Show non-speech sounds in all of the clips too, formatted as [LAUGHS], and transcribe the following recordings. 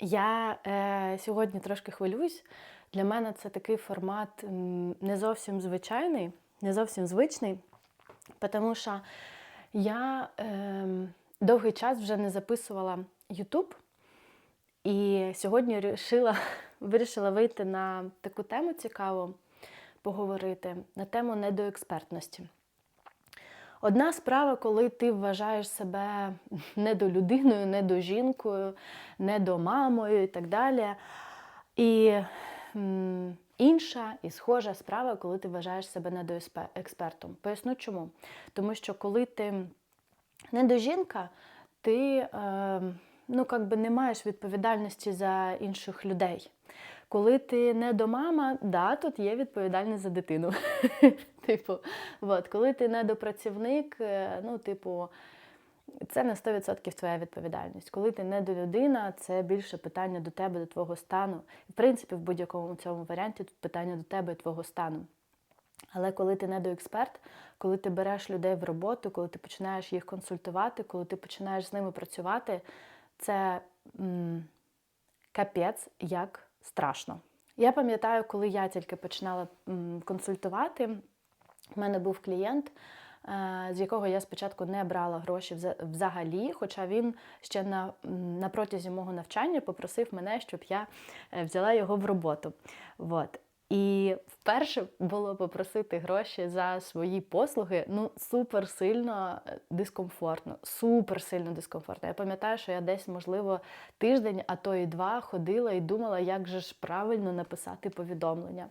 Я е, сьогодні трошки хвилююсь. Для мене це такий формат не зовсім звичайний, не зовсім звичний, тому що я е, довгий час вже не записувала YouTube, і сьогодні вирішила, [LAUGHS] вирішила вийти на таку тему цікаву, поговорити на тему недоекспертності. Одна справа, коли ти вважаєш себе недолюдиною, недожінкою, недомамою і так далі. І інша і схожа справа, коли ти вважаєш себе недоекспертом. Поясню чому. Тому що коли ти недожінка, ти е, ну, би не маєш відповідальності за інших людей. Коли ти не до мама, да, тут є відповідальність за дитину. [LAUGHS] Типу, от, коли ти недопрацівник, е, ну, типу, це на 100% твоя відповідальність. Коли ти не до людина, це більше питання до тебе, до твого стану. В принципі, в будь-якому цьому варіанті тут питання до тебе і твого стану. Але коли ти недоексперт, коли ти береш людей в роботу, коли ти починаєш їх консультувати, коли ти починаєш з ними працювати, це м, капець як страшно. Я пам'ятаю, коли я тільки починала консультувати, в мене був клієнт, е, з якого я спочатку не брала гроші взагалі, хоча він ще на, на протязі мого навчання попросив мене, щоб я е, взяла його в роботу. Вот. І вперше було попросити гроші за свої послуги ну супер сильно е, дискомфортно, супер сильно дискомфортно. Я пам'ятаю, що я десь, можливо, тиждень, а то і два ходила і думала, як же ж правильно написати повідомлення.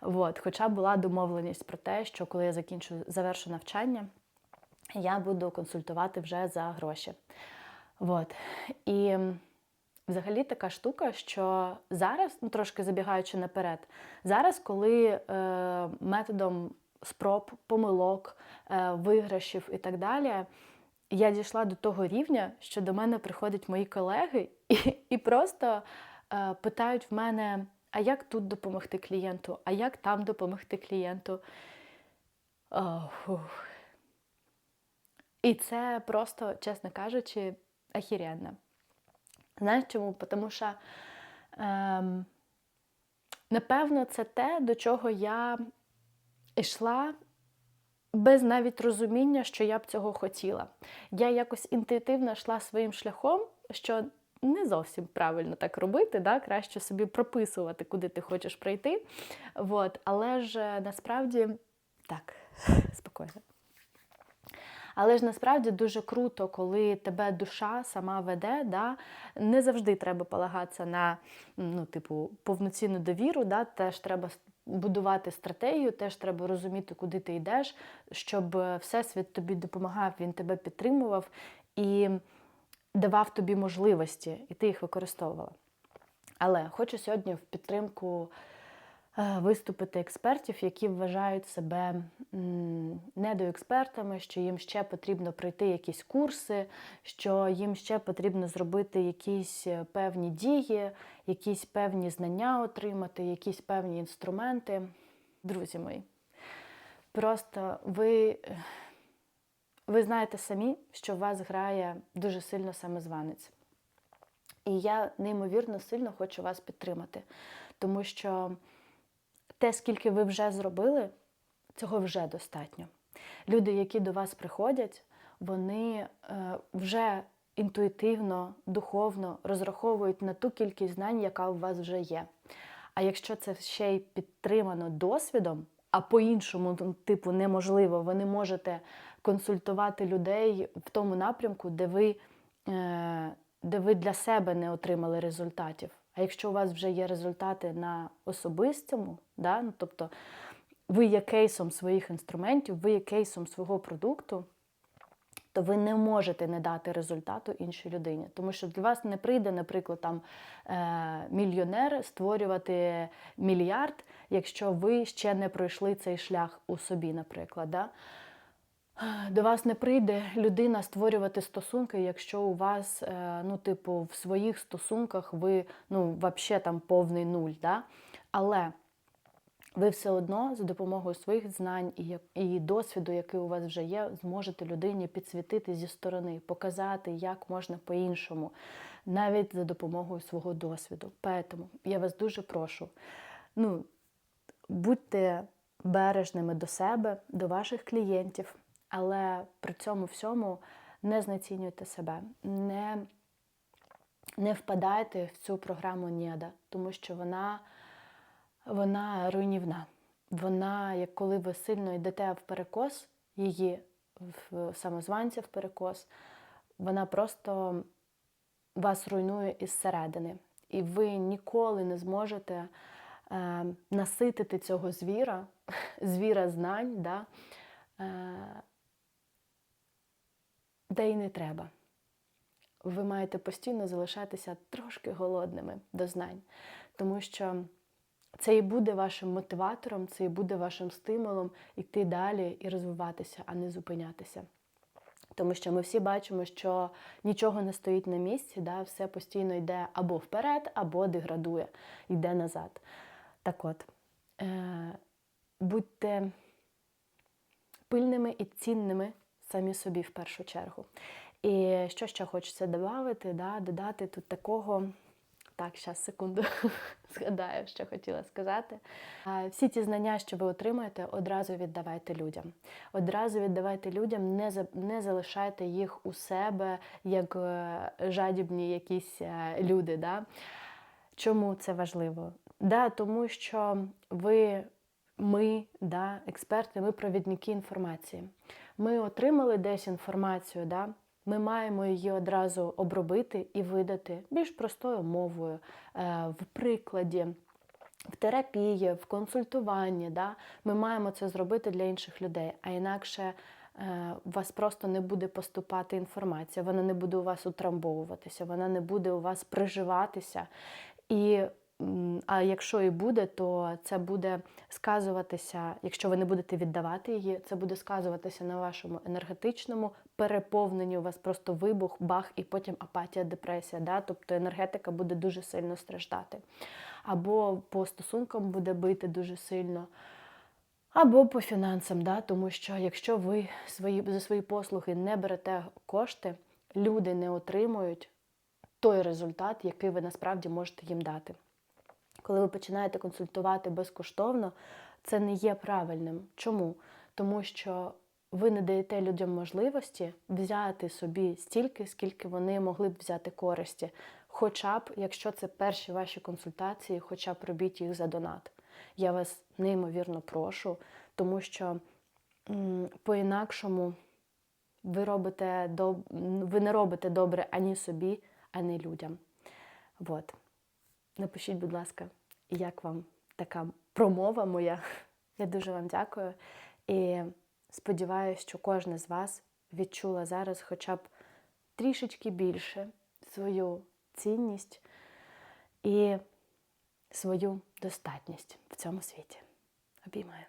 От. Хоча була домовленість про те, що коли я закінчу завершу навчання, я буду консультувати вже за гроші. От. І взагалі така штука, що зараз, ну трошки забігаючи наперед, зараз, коли е, методом спроб, помилок, е, виграшів і так далі, я дійшла до того рівня, що до мене приходять мої колеги і, і просто е, питають в мене, а як тут допомогти клієнту, а як там допомогти клієнту. О. І це просто, чесно кажучи, ахіренно. Знаєш чому? Тому що, ем, напевно, це те, до чого я йшла без навіть розуміння, що я б цього хотіла. Я якось інтуїтивно йшла своїм шляхом, що не зовсім правильно так робити, да? краще собі прописувати, куди ти хочеш прийти. Вот. Але ж е, насправді так, [LAUGHS] спокійно. Але ж насправді дуже круто, коли тебе душа сама веде. Да? Не завжди треба полагатися на ну, типу, повноцінну довіру, да? теж треба будувати стратегію, теж треба розуміти, куди ти йдеш, щоб е, Всесвіт тобі допомагав, він тебе підтримував і давав тобі можливості, і ти їх використовувала. Але хочу сьогодні в підтримку виступити експертів, які вважають себе недоекспертами, що їм ще потрібно пройти якісь курси, що їм ще потрібно зробити якісь е, певні дії, якісь певні знання отримати, якісь певні інструменти. Друзі мої, просто ви, ви знаєте самі, що в вас грає дуже сильно самозванець. І я неймовірно сильно хочу вас підтримати, тому що те, скільки ви вже зробили, цього вже достатньо. Люди, які до вас приходять, вони е, вже інтуїтивно, духовно розраховують на ту кількість знань, яка у вас вже є. А якщо це ще й підтримано досвідом, а по-іншому, ну, типу, неможливо, ви не можете консультувати людей в тому напрямку, де ви, е, де ви для себе не отримали результатів. А якщо у вас вже є результати на особистому, да, ну, тобто ви є кейсом своїх інструментів, ви є кейсом свого продукту, то ви не можете не дати результату іншій людині. Тому що для вас не прийде, наприклад, там е, мільйонер створювати мільярд, якщо ви ще не пройшли цей шлях у собі, наприклад. Да? До вас не прийде людина створювати стосунки, якщо у вас, е, ну, типу, в своїх стосунках ви ну, взагалі там повний нуль. Да? Але ви все одно за допомогою своїх знань і, і досвіду, який у вас вже є, зможете людині підсвітити зі сторони, показати, як можна по-іншому, навіть за допомогою свого досвіду. Тому я вас дуже прошу. Ну, будьте бережними до себе, до ваших клієнтів, але при цьому всьому не знецінюйте себе, не, не впадайте в цю програму НІАДА, тому що вона, вона руйнівна. Вона, як коли ви сильно йдете в перекос, її в самозванця в перекос, вона просто вас руйнує із середини. І ви ніколи не зможете е, наситити цього звіра, [LAUGHS] звіра знань, да, е, де й не треба. Ви маєте постійно залишатися трошки голодними до знань, тому що це і буде вашим мотиватором, це і буде вашим стимулом йти далі і розвиватися, а не зупинятися. Тому що ми всі бачимо, що нічого не стоїть на місці, да, все постійно йде або вперед, або деградує, йде назад. Так от, е, будьте пильними і цінними самі собі в першу чергу. І що ще хочеться додати, да, додати тут такого. Так, зараз секунду [LAUGHS] згадаю, що хотіла сказати. Всі ті знання, що ви отримаєте, одразу віддавайте людям. Одразу віддавайте людям, не за- не залишайте їх у себе як е, жадібні якісь е, люди. Да? Чому це важливо? Да, тому що ви, ми, да, експерти, ми провідники інформації. Ми отримали десь інформацію, да, ми маємо її одразу обробити і видати більш простою мовою, е, в прикладі, в терапії, в консультуванні. Да? Ми маємо це зробити для інших людей, а інакше е, у вас просто не буде поступати інформація, вона не буде у вас утрамбовуватися, вона не буде у вас приживатися. І А якщо і буде, то це буде сказуватися, якщо ви не будете віддавати її, це буде сказуватися на вашому енергетичному переповненні. У вас просто вибух, бах, і потім апатія, депресія. Да? Тобто енергетика буде дуже сильно страждати. Або по стосункам буде бити дуже сильно. Або по фінансам, да? тому що якщо ви свої, за свої послуги не берете кошти, люди не отримують той результат, який ви насправді можете їм дати коли ви починаєте консультувати безкоштовно, це не є правильним. Чому? Тому що ви не даєте людям можливості взяти собі стільки, скільки вони могли б взяти користі. Хоча б, якщо це перші ваші консультації, хоча б робіть їх за донат. Я вас неймовірно прошу, тому що по-інакшому ви робите доб... ви не робите добре ані собі, ані людям. Вот. Напишіть, будь ласка, як вам така промова моя. [LAUGHS] Я дуже вам дякую. І сподіваюся, що кожна з вас відчула зараз хоча б трішечки більше свою цінність і свою достатність в цьому світі. Обіймаю.